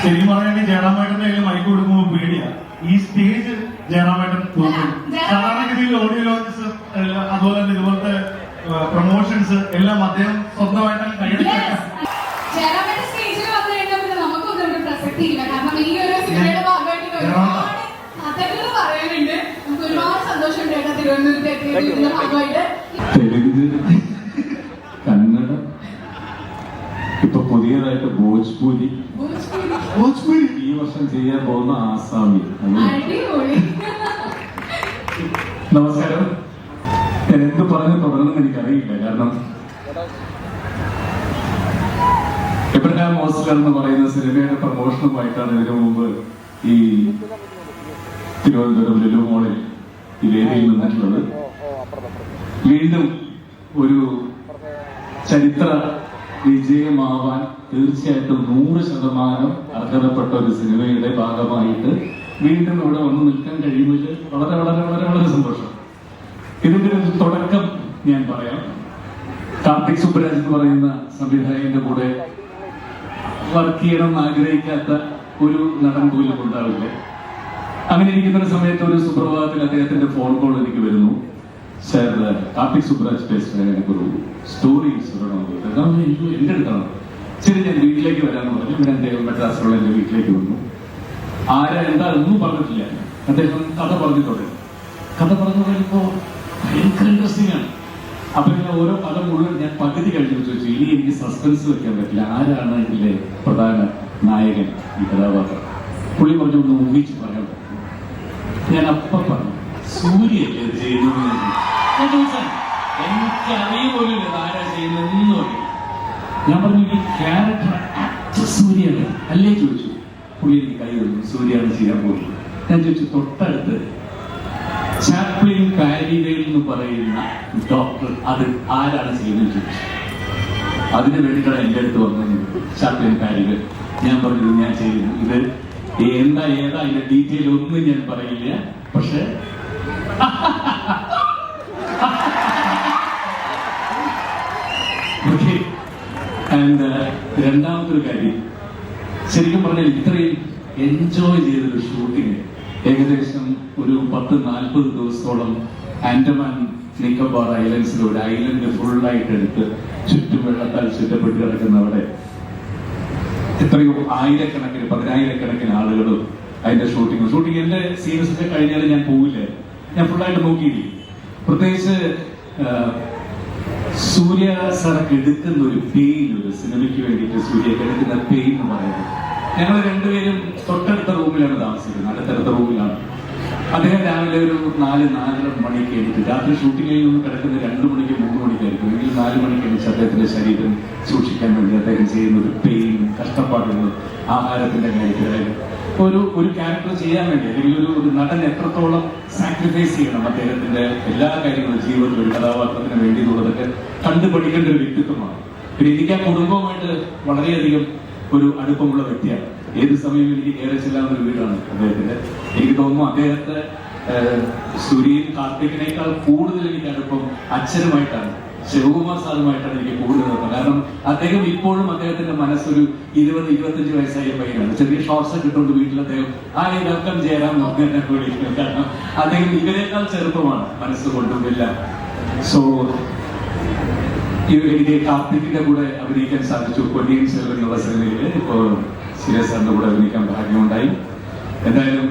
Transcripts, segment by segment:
ശരിക്കും പറയുകയാണെങ്കിൽ ജയറാമേട്ടന്റെ കയ്യിൽ മൈക്ക് കൊടുക്കുമ്പോൾ പേടിയാ. ഈ സ്റ്റേജ് ജയറാമേട്ടൻ തോന്നും സാധാരണഗതിയിൽ ഓഡിയോ ലോഞ്ചസ് അതുപോലെ തന്നെ ഇതുപോലത്തെ പ്രൊമോഷൻസ് എല്ലാം അദ്ദേഹം സ്വന്തമായിട്ട് കൈയെടുത്തേക്കാം ജയറാമേട്ടൻ സ്റ്റേജിൽ വന്നു കഴിഞ്ഞാൽ പിന്നെ നമുക്കൊന്നും ഒരു പ്രസക്തി ഇല്ല. കാരണം ഈ ഒരു സിനിമയുടെ ഭാഗമായിട്ട് ഒരുപാട് കഥകൾ പറയാനുണ്ട് നമുക്ക് ഒരുപാട് സന്തോഷമുണ്ട് കേട്ടോ തിരുവനന്തപുരത്തേക്ക് ഇതിന്റെ ഭാഗമായിട്ട്. തെലുങ്ക് കന്നഡ ഇപ്പൊ പുതിയതായിട്ട് ഭോജ്പൂരി ഭോജ്പുരി. ഈ വർഷം ചെയ്യാൻ പോകുന്ന ആസാമി നമസ്കാരം. എന്ത് പറഞ്ഞ് തുടങ്ങുമെന്ന് എനിക്കറിയില്ല. കാരണം എബ്രഹാം ഓസ്ലർ എന്ന് പറയുന്ന സിനിമയുടെ പ്രമോഷനുമായിട്ടാണ് ഇതിനു മുമ്പ് ഈ തിരുവനന്തപുരം ലുലു മോളിൽ ഈ വേദിയിൽ നിന്നിട്ടുള്ളത്. വീണ്ടും ഒരു ചരിത്ര വിജയമാവാൻ തീർച്ചയായിട്ടും നൂറ് ശതമാനം അർഹതപ്പെട്ട ഒരു സിനിമയുടെ ഭാഗമായിട്ട് വീണ്ടും ഇവിടെ വന്ന് നിൽക്കാൻ കഴിയുന്നതിൽ വളരെ വളരെ വളരെ വളരെ സന്തോഷം. ഇതിന്റെ ഒരു തുടക്കം ഞാൻ പറയാം. കാർത്തിക് സുബ്രാജ് എന്ന് പറയുന്ന സംവിധായകന്റെ കൂടെ വർക്ക് ചെയ്യണം ആഗ്രഹിക്കാത്ത ഒരു നടൻ പോലും ഉണ്ടാവില്ല. അങ്ങനെ ഇരിക്കുന്ന ഒരു സമയത്ത് ഒരു സുപ്രഭാതത്തിൽ അദ്ദേഹത്തിന്റെ ഫോൺ കോൾ എനിക്ക് വരുന്നു. സാർ കാർത്തിക് பேசுகிறேன் எனக்கு ஒரு സ്റ്റോറി സുരണം എന്റെ അടുത്താണ് ശരി ഞാൻ വീട്ടിലേക്ക് വരാമെന്ന് പറഞ്ഞു. പിന്നെ അദ്ദേഹം മദ്രാസിലുള്ള എന്റെ വീട്ടിലേക്ക് വന്നു. ആരാ എന്താ ഒന്നും പറഞ്ഞിട്ടില്ല. അദ്ദേഹം കഥ പറഞ്ഞു തുടങ്ങി. കഥ പറഞ്ഞു കഴിഞ്ഞപ്പോ ഭയങ്കര ഇൻട്രസ്റ്റിംഗ് ആണ്. അപ്പൊ ഇങ്ങനെ ഓരോ കഥ മുഴുവൻ ഞാൻ പകുതി കഴിഞ്ഞു ചോദിച്ചു. ഇനി എനിക്ക് സസ്പെൻസ് വെക്കാൻ പറ്റില്ല. ആരാണ് ഇതിലെ പ്രധാന നായകൻ ഈ കഥാപാത്രം? പുള്ളി പറഞ്ഞു ഒന്ന് ഊഹിച്ച് പറയാൻ പറ്റും ഞാൻ അപ്പം പറഞ്ഞു. സൂര്യല്ലേ ഇത് ചെയ്യുന്നത് എന്ന് ചോദിച്ചു. ഞാൻ ചോദിച്ചാൽ പോലും ആരാ ചെയ്യുന്നതെന്ന് പറയും ഞാൻ പറഞ്ഞു ഈ ക്യാരക്ടർ ആക്ടർ സൂര്യാണ് അല്ലേ ചോദിച്ചു. പുള്ളി എനിക്ക് കൈ തന്നു. സൂര്യാണ് ചെയ്യാൻ പോകുന്നത് ഞാൻ ചോദിച്ചു തൊട്ടടുത്ത് ചാപ്ലിൻ കാരിവേൽ എന്ന് പറയുന്ന ഡോക്ടർ അത് ആരാണ് ചെയ്യുന്നത് ചോദിച്ചു. അതിന് വേണ്ടിയിട്ടാണ് എന്റെ അടുത്ത് വന്നത് ചാപ്ലിൻ കാരിവേൽ. ഞാൻ പറഞ്ഞത് ഞാൻ ചെയ്യുന്നു. ഇത് എന്താ ഏതാ? അതിന്റെ ഡീറ്റെയിൽ ഒന്നും ഞാൻ പറയില്ല. പക്ഷെ ഓക്കെ ആൻഡ് രണ്ടാമതൊരു കാര്യം. ശരിക്കും പറഞ്ഞാൽ ഇത്രയും എൻജോയ് ചെയ്തൊരു ഷൂട്ടിങ് ഏകദേശം ഒരു പത്ത് നാൽപ്പത് ദിവസത്തോളം ആൻഡമാൻ നിക്കബാർ ഐലൻഡ്സിലൂടെ ഐലൻഡ് ഫുള്ളായിട്ട് എടുത്ത് ചുറ്റും വെള്ളത്താൽ ചുറ്റപ്പെട്ട് കിടക്കുന്ന അവിടെ എത്രയോ ആയിരക്കണക്കിന് പതിനായിരക്കണക്കിന് ആളുകളും അതിന്റെ ഷൂട്ടിംഗ് ഷൂട്ടിംഗ് എന്റെ സീരീസ് ഒക്കെ കഴിഞ്ഞാൽ ഞാൻ പോവില്ല. ഞാൻ ഫുള്ളായിട്ട് നോക്കിയില്ലേ. പ്രത്യേകിച്ച് സൂര്യ സാർ എടുക്കുന്ന ഒരു പെയിൻ സിനിമയ്ക്ക് വേണ്ടിയിട്ട് സൂര്യ എടുക്കുന്ന പെയിൻ എന്ന് പറയുന്നത്. ഞങ്ങൾ രണ്ടുപേരും തൊട്ടടുത്ത റൂമിലാണ് താമസിക്കുന്നത്. അടുത്തടുത്ത റൂമിലാണ്. അദ്ദേഹം രാവിലെ ഒരു നാല് നാലര മണിക്ക് എണീറ്റ് രാത്രി ഷൂട്ടിംഗ് നിന്ന് കിടക്കുന്ന രണ്ട് മണിക്ക് മൂന്ന് മണിക്കായിരിക്കും. എങ്കിൽ നാല് മണിക്ക് എണീച്ച് അദ്ദേഹത്തിന്റെ ശരീരം സൂക്ഷിക്കാൻ വേണ്ടി അദ്ദേഹം ചെയ്യുന്ന ഒരു പെയിൻ കഷ്ടപ്പാടുകൾ ആഹാരത്തിന്റെ കാര്യത്തിലായാലും ഒരു ഒരു ക്യാരക്ടർ ചെയ്യാൻ വേണ്ടി അല്ലെങ്കിൽ ഒരു ഒരു നടൻ എത്രത്തോളം സാക്രിഫൈസ് ചെയ്യണം അദ്ദേഹത്തിന്റെ എല്ലാ കാര്യങ്ങളും ജീവിതത്തിൽ ഒരു കഥാപാത്രത്തിന് വേണ്ടി എന്നുള്ളതൊക്കെ കണ്ടു പഠിക്കേണ്ട ഒരു വ്യക്തിത്വമാണ്. പിന്നെ എനിക്ക് ആ കുടുംബവുമായിട്ട് വളരെയധികം ഒരു അടുപ്പമുള്ള വ്യക്തിയാണ്. ഏത് സമയവും എനിക്ക് കയറി ചെല്ലാവുന്ന ഒരു വീടാണ് അദ്ദേഹത്തിന്റെ. എനിക്ക് തോന്നുന്നു അദ്ദേഹത്തെ സൂര്യൻ കാർത്തികിനേക്കാൾ കൂടുതൽ എനിക്ക് അടുപ്പം അച്ഛനുമായിട്ടാണ് ശിവകുമാർ സാറുമായിട്ടാണ് എനിക്ക് കൂടുതൽ കാരണം അദ്ദേഹം ഇപ്പോഴും അദ്ദേഹത്തിന്റെ മനസ്സൊരു ഇരുപത് ഇരുപത്തഞ്ച് വയസ്സായ പയ്യനാണ്. ചെറിയ ഷോർട്സ് ഒക്കെ ഇട്ടുകൊണ്ട് വീട്ടിൽ അദ്ദേഹം ആ വെൽക്കം ചേരാൻ നോക്കുന്ന കൂടി കാരണം അദ്ദേഹം ഇവരെക്കാൾ ചെറുപ്പമാണ് മനസ്സുകൊണ്ടും എല്ലാം. സോ എനിക്ക് കാർത്തിക്കിന്റെ കൂടെ അഭിനയിക്കാൻ സാധിച്ചു. കൊടിയൻ സെൽവൻ എന്നുള്ള സിനിമയിൽ ഇപ്പോ സീരിയസ് സാറിന്റെ കൂടെ അഭിനയിക്കാൻ ഭാഗ്യമുണ്ടായി. എന്തായാലും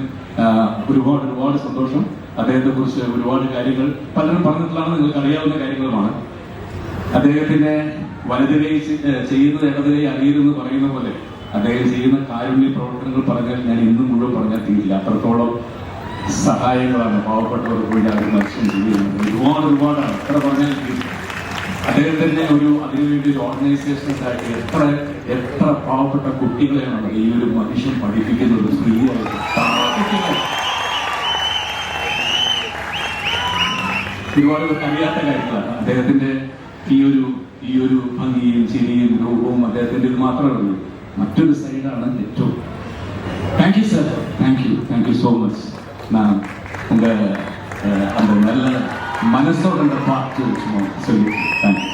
ഒരുപാട് ഒരുപാട് സന്തോഷം. അദ്ദേഹത്തെ കുറിച്ച് ഒരുപാട് കാര്യങ്ങൾ പലരും പറഞ്ഞിട്ടുള്ളതാണ്. നിങ്ങൾക്ക് അറിയാവുന്ന കാര്യങ്ങളുമാണ്. അദ്ദേഹത്തിന്റെ വലതിരെ ചെയ്യുന്നത് ഇടതിരെ അറിയരുതെന്ന് പറയുന്ന പോലെ അദ്ദേഹം ചെയ്യുന്ന കാരുണ്യ പ്രവർത്തനങ്ങൾ പറഞ്ഞാൽ ഞാൻ ഇന്നും മുഴുവൻ പറഞ്ഞാൽ തീരില്ല. അത്രത്തോളം സഹായങ്ങളാണ് പാവപ്പെട്ടവർക്ക് വേണ്ടി അവർ മത്സ്യം ചെയ്യുന്നത്. ഒരുപാട് ഒരുപാടാണ്. എത്ര പറഞ്ഞാൽ തീരും അദ്ദേഹം തന്നെ ഒരു അതിനുവേണ്ടി ഒരു ഓർഗനൈസേഷൻ ഉണ്ടാക്കി. എത്ര എത്ര പാവപ്പെട്ട കുട്ടികളെയാണ് ഈ ഒരു മനുഷ്യൻ പഠിപ്പിക്കുന്നത് സ്ത്രീയായിട്ട്. ഒരുപാട് അറിയാത്ത കാര്യങ്ങളാണ്. അദ്ദേഹത്തിന്റെ ഈ ഒരു ഈ ഒരു ഭംഗിയും ചിരിയും രൂപവും അദ്ദേഹത്തിന്റെ ഇത് മാത്രമേ ഉള്ളൂ മറ്റൊരു സൈഡാണ് ഏറ്റവും thank you sir thank you thank you so much நான் உங்க அஹ், அந்த நல்ல മനസ്സോടെ அந்த പാട്ട് ചുമ്മാ சொல்லி தேங்க்ஸ்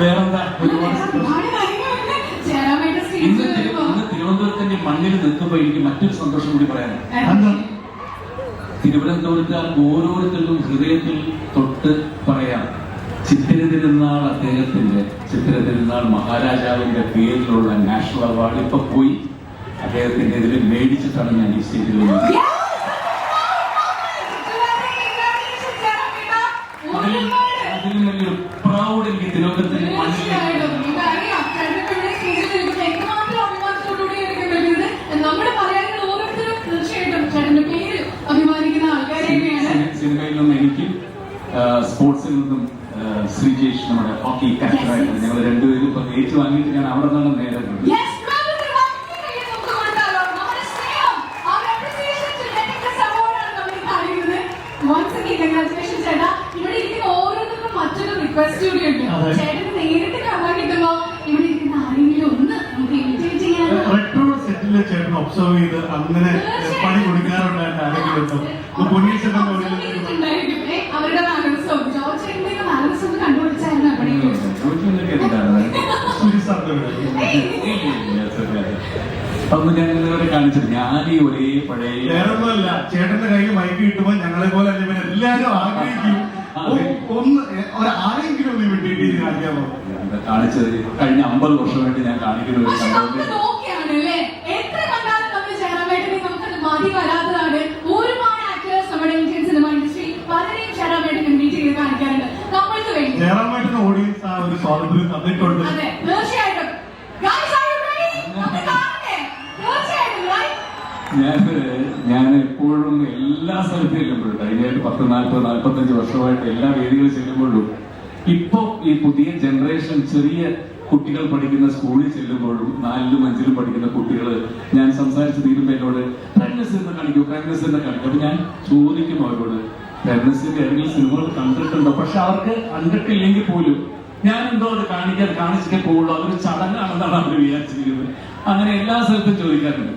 വേറെന്താ ഒരുപാട് സന്തോഷം. ഒരുപാട് കാര്യങ്ങളുണ്ട് ജയറാമേട്ടൻ ഇന്ന് സ്റ്റേജിൽ തിരു- ഇന്ന് തിരുവനന്തപുരത്തിന്റെ മണ്ണിൽ നിൽക്കുമ്പോൾ എനിക്ക് മറ്റൊരു സന്തോഷം കൂടി പറയാനുണ്ട് എന്താ? തിരുവനന്തപുരത്തുകാർക്ക് ഓരോരുത്തർക്കും ഹൃദയത്തിൽ തൊട്ട് പറയാം ചിത്തിര തിരുനാൾ അദ്ദേഹത്തിന്റെ ചിത്തിര തിരുനാൾ മഹാരാജാവിന്റെ പേരിലുള്ള നാഷണൽ അവാർഡ് ഇപ്പൊ പോയി. അദ്ദേഹത്തിന്റെ ഇതിൽ മേടിച്ചിട്ടാണ് ഞാൻ ഈ സ്റ്റേജിൽ. അതിലും വലിയൊരു പ്രൗഡ് എനിക്ക് സിനിമയിൽ നിന്നും എനിക്ക് സ്പോർട്സിൽ നിന്നും ശ്രീജേഷ് നമ്മുടെ ഹോക്കി ക്യാപ്റ്റനായിട്ട് ഞങ്ങൾ രണ്ടുപേരും ഇപ്പൊ ഏറ്റു വാങ്ങിയിട്ട് ഞാൻ അവിടെ നിന്നാണ് നേരെ വന്നത്. Yes, brother, വലിയ കയ്യിൽ നമുക്ക് കൊടുത്താലോ? നമ്മുടെ സ്നേഹം, our appreciation to getting this award ആണ് നമ്മൾ ഈ കാണിക്കുന്നത്. Once again, congratulations ചേട്ടാ. ഇവിടെ ഇരിക്കുന്ന ഓരോരുത്തർക്കും മറ്റൊരു റിക്വസ്റ്റ് കൂടി ഉണ്ട് അതെ. ചേട്ടന് നേരിട്ട് കാണാൻ കിട്ടുമ്പോ ഇവിടെ ഇരിക്കുന്ന ആരെങ്കിലും ഒന്ന് നമുക്ക് ഇമിറ്റേറ്റ് ചെയ്യാനോ റെട്രോ സെറ്റിലെ ചേട്ടൻ ഒബ്സർവ് ചെയ്ത് അങ്ങനെ പണി കൊടുക്കാറുണ്ടായിട്ട് ആരെങ്കിലും ഉണ്ടോ ഇപ്പൊ പൊന്നീൻ സെൽവന്റെ ഓടിയിൽ ഉണ്ടായിരിക്കും. ഏ, അവരുടെ മാനസം ജോർജ് ചേട്ടന്റെ മാനസം ഒന്ന് കണ്ടുപിടിച്ചായിരുന്നു എവിടെയെങ്കിലും ചോദിക്കുന്നതൊക്കെ എന്താണ് സുരിസാറിന്റെ വീട് അതൊന്നും ഞാൻ ഇതുവരെ കാണിച്ചില്ല. ഞാൻ ഈ ഒരേ പഴയ വേറൊന്നുമല്ല. ചേട്ടന്റെ കയ്യിൽ മൈക്ക് കിട്ടുമ്പോൾ ഞങ്ങളെ പോലെ അല്ല ഇവൻ എല്ലാരും ആഗ്രഹിക്കും. ഒന്ന് എ- ഒരു ആരെങ്കിലും ഒന്ന് വിട്ടിട്ട് കാണിക്കാമോ കാണിച്ചത്? കഴിഞ്ഞ അമ്പത് വർഷമായിട്ട് ഞാൻ കാണിക്കുന്നത് ഒരു ആ ഒരു സ്വാതന്ത്ര്യം തന്നിട്ടുണ്ട് എത്ര കണ്ടാലും നമ്മൾ ചേരാവേട്ടനെ നമുക്കത് മതി വരാത്തതാണ് ഒരുപാട് ആക്ടേഴ്സ് നമ്മുടെ ഇന്ത്യൻ സിനിമ ഇൻഡസ്ട്രി പലരെയും ചേരാവേട്ടനെ മീറ്റ് ചെയ്ത് കാണിക്കാറുണ്ട് നമ്മൾക്ക് വേണ്ടി ജയറാമേട്ടന് ഓഡിയൻസ് ആ ഒരു സ്വാതന്ത്ര്യം തന്നിട്ടുണ്ട് അതെ തീർച്ചയായിട്ടും Guys, are you ready? നമുക്ക് കാണണ്ടേ? തീർച്ചയായിട്ടും right? ഞാൻ ഞാൻ എപ്പോഴും എല്ലാ സ്ഥലത്തും ചെല്ലുമ്പോഴും കഴിഞ്ഞായിട്ട് പത്ത് നാൽപ്പത് നാൽപ്പത്തഞ്ച് വർഷമായിട്ട് എല്ലാ വേദികളിൽ ചെല്ലുമ്പോഴും ഇപ്പൊ ഈ പുതിയ ജനറേഷൻ ചെറിയ കുട്ടികൾ പഠിക്കുന്ന സ്കൂളിൽ ചെല്ലുമ്പോഴും നാലിലും അഞ്ചിലും പഠിക്കുന്ന കുട്ടികൾ ഞാൻ സംസാരിച്ച് തീരുമ്പോൾ എന്നോട് പ്രഗ്നസ് എന്ന് കാണിക്കൂ പ്രഗ്നസ് എന്ന് കാണിക്കൂ അപ്പൊ ഞാൻ ചോദിക്കും അവരോട് പ്രഗ്നസിന്റെ ഏതെങ്കിലും സിനിമകൾ കണ്ടിട്ടുണ്ടോ? പക്ഷെ അവർക്ക് കണ്ടിട്ടില്ലെങ്കിൽ പോലും ഞാൻ എന്തോ അത് കാണിക്കാൻ കാണിച്ചിട്ടേ പോകുള്ളൂ അതൊരു ചടങ്ങാണെന്നാണ് അവർ വിചാരിച്ചിരിക്കുന്നത്. അങ്ങനെ എല്ലാ സ്ഥലത്തും ചോദിക്കാറുണ്ട്.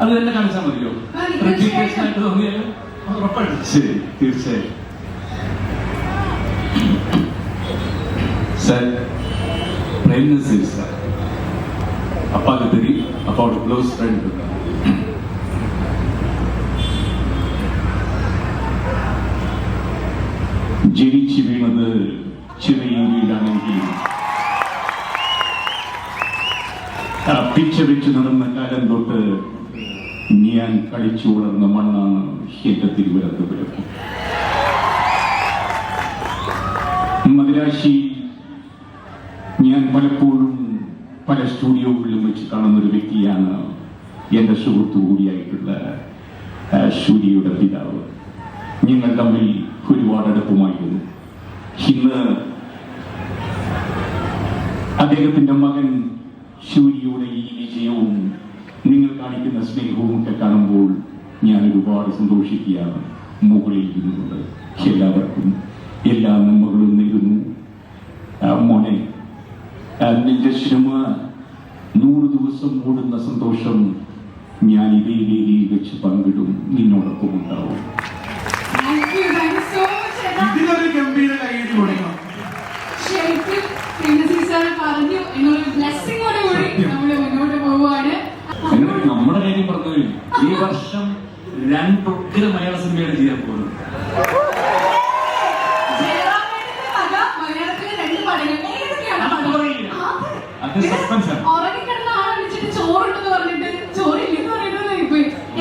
അത് തന്നെ കാണിച്ചാൽ മതിയോ മതി, റെപ്ലിക്കേഷൻ ആയിട്ട് തോന്നിയാലും ഉറപ്പായിട്ടും ശരി തീർച്ചയായും சார் பிரைம் மினிஸ்டர் சார் அப்பாவுக்கு தெரியும் அப்பாவோட க்ளோஸ் ஃப்ரெண்ட் இருக்காங்க ജനിച്ചു വീണത് ചെറിയ വീടാണെങ്കിൽ ആ പിച്ച വെച്ച് നടന്ന കാലം തൊട്ട് ഞാൻ കളിച്ചു വളർന്ന മണ്ണാണ് എന്റെ തിരുവനന്തപുരം. മദിരാശി ഞാൻ പലപ്പോഴും പല സ്റ്റുഡിയോകളിലും വെച്ച് കാണുന്ന ഒരു വ്യക്തിയാണ് എന്റെ സുഹൃത്തു കൂടിയായിട്ടുള്ള സൂര്യയുടെ പിതാവ്. ഞങ്ങൾ തമ്മിൽ ഒരുപാട് അടുപ്പമായിരുന്നു. ഇന്ന് അദ്ദേഹത്തിന്റെ മകൻ സൂര്യയുടെ ഈ വിജയവും നിങ്ങൾ കാണിക്കുന്ന സ്നേഹവും ഒക്കെ കാണുമ്പോൾ ഞാൻ ഒരുപാട് സന്തോഷിക്കുകയാണ് മുകളിൽ ഇരുന്നുകൊണ്ട്. എല്ലാവർക്കും എല്ലാ നന്മകളും നേരുന്നു. മോനെ നിന്റെ ശ്രമ നൂറ് ദിവസം ഓടുന്ന സന്തോഷം ഞാൻ ഇതേ രീതിയിൽ വെച്ച് പങ്കിടും. നിന്നോടൊപ്പം ഉണ്ടാവും Thank you, thank you so much, ചേട്ടാ. ഇതിനൊരു ഗംഭീര കൈയ്യടി കൊടുക്കണം ശരിക്കും പ്രേംനസീർ സാർ പറഞ്ഞു എന്നുള്ളൊരു ബ്ലെസ്സിങ്ങോട് കൂടി നമ്മൾ മുന്നോട്ട് പോവുകയാണ് അങ്ങനെ നമ്മുടെ കാര്യം പറഞ്ഞു കഴിഞ്ഞു. ഈ വർഷം രണ്ടൊക്കെ മലയാള സിനിമയാണ് ചെയ്യാൻ പോകുന്നത് ജയറാമേട്ടന്റെ കഥ മലയാളത്തിലെ രണ്ട് പടങ്ങൾ ഏതൊക്കെയാണ് അത് പടങ്ങൾ? പറയില്ല. ഉറങ്ങിക്കിടന്ന ആളെ വിളിച്ചിട്ട് ചോറുണ്ടെന്ന് പറഞ്ഞിട്ട് ചോറില്ലെന്ന് പറയുന്നത്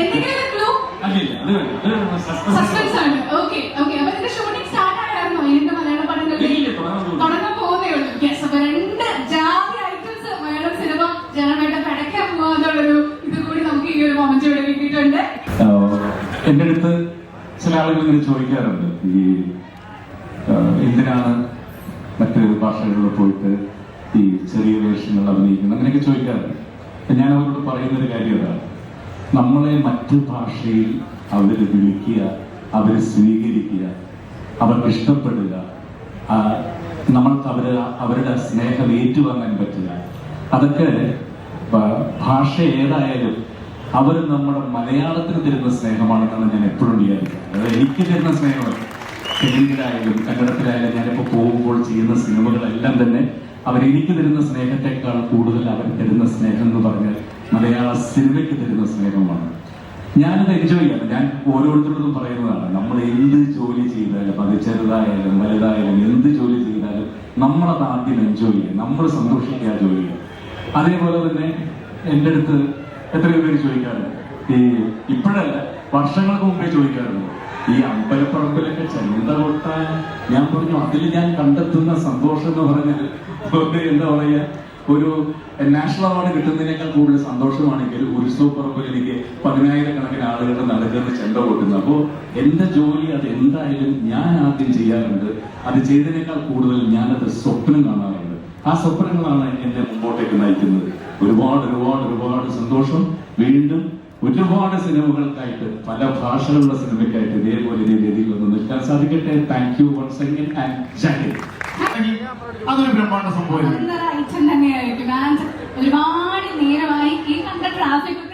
എന്തെങ്കിലും ക്ലൂ അല്ലില്ല അത് വേണ്ട. അത് suspense സസ്പെൻസ് ആണ്. ഓക്കെ ഓക്കെ അപ്പൊ ഇതിന്റെ ഷൂട്ടിംഗ് സ്റ്റാർട്ട് ഇതിന്റെ മലയാള തുടങ്ങാൻ പോകുന്നു. തുടങ്ങാൻ പോകുന്നേ ഉള്ളൂ. യെസ് അപ്പൊ രണ്ട് ജാതി ഐറ്റംസ് മലയാളം സിനിമ പോകാന്നുള്ളൊരു ഇത് കൂടി നമുക്ക് ഈ ഒരു മൊമെന്റ് ഇവിടെ കിട്ടിയിട്ടുണ്ട്. ആഹ് എന്റെ അടുത്ത് ചില ആളുകൾ ഇങ്ങനെ ചോദിക്കാറുണ്ട്. ഈ ആഹ് എന്തിനാണ് മറ്റ് ഭാഷകളിൽ പോയിട്ട് ഈ ചെറിയ വേഷങ്ങൾ അഭിനയിക്കുന്നത് അങ്ങനെയൊക്കെ ചോദിക്കാറുണ്ട്. ഞാൻ അവരോട് പറയുന്ന ഒരു കാര്യം അതാണ്. നമ്മളെ മറ്റു ഭാഷയിൽ അവർ വിളിക്കുക അവർ സ്വീകരിക്കുക അവർക്ക് ഇഷ്ടപ്പെടുക നമ്മൾക്ക് അവർ അവരുടെ സ്നേഹം ഏറ്റുവാങ്ങാൻ പറ്റുക അതൊക്കെ ഭാഷ ഏതായാലും അവർ നമ്മുടെ മലയാളത്തിന് തരുന്ന സ്നേഹമാണെന്നാണ് ഞാൻ എപ്പോഴും വിചാരിക്കുന്നത് അത് എനിക്ക് തരുന്ന സ്നേഹമല്ല. തെലുങ്കിലായാലും കന്നഡത്തിലായാലും ഞാനിപ്പോൾ പോകുമ്പോൾ ചെയ്യുന്ന സിനിമകളെല്ലാം തന്നെ അവരെനിക്ക് തരുന്ന സ്നേഹത്തെക്കാൾ കൂടുതൽ അവർ തരുന്ന സ്നേഹം എന്ന് പറഞ്ഞാൽ മലയാള സിനിമയ്ക്ക് തരുന്ന സ്നേഹമാണ്. ഞാനത് എൻജോയ് ചെയ്യാം ഞാൻ ഓരോരുത്തരോടും പറയുന്നതാണ് നമ്മൾ എന്ത് ജോലി ചെയ്താലും അത് ചെറുതായാലും വലുതായാലും എന്ത് ജോലി ചെയ്താലും നമ്മളത് ആദ്യം എൻജോയ് ചെയ്യുക നമ്മൾ സന്തോഷിക്കുക ജോലി അതേപോലെ തന്നെ എന്റെ അടുത്ത് എത്രയോ പേര് ചോദിക്കാറുണ്ട്. ഈ ഇപ്പോഴല്ല വർഷങ്ങൾക്ക് മുമ്പേ ചോദിക്കാറുണ്ട്. ഈ അമ്പലപ്പറമ്പിലൊക്കെ ചെന്ത കൊട്ടാൻ ഞാൻ പറഞ്ഞു അതിൽ ഞാൻ കണ്ടെത്തുന്ന സന്തോഷം എന്ന് പറഞ്ഞാൽ ഒരു എന്താ പറയുക ഒരു നാഷണൽ അവാർഡ് കിട്ടുന്നതിനേക്കാൾ കൂടുതൽ സന്തോഷമാണെങ്കിൽ ഉത്സവപ്പറമ്പിൽ എനിക്ക് പതിനായിരക്കണക്കിന് ആളുകളുടെ നടുക്കുന്ന ചെണ്ട കൊട്ടുന്നു. അപ്പോൾ എന്റെ ജോലി അത് എന്തായാലും ഞാൻ ആദ്യം ചെയ്യാറുണ്ട്. അത് ചെയ്തതിനേക്കാൾ കൂടുതൽ ഞാനത് സ്വപ്നം കാണാറുണ്ട്. ആ സ്വപ്നങ്ങളാണ് എന്നെ മുമ്പോട്ടേക്ക് നയിക്കുന്നത്. ഒരുപാട് ഒരുപാട് ഒരുപാട് സന്തോഷം. വീണ്ടും ഒരുപാട് സിനിമകൾക്കായിട്ട് പല ഭാഷകളുള്ള സിനിമയ്ക്കായിട്ട് ഇതേപോലെ രീതിയിൽ ഒന്ന് നിൽക്കാൻ സാധിക്കട്ടെ. താങ്ക് യു വൺസ് അതൊരു ബ്രഹ്മാണ്ട സംഭവം ഒരുപാട് നേരമായി ഈ കണ്ട ട്രാഫിക്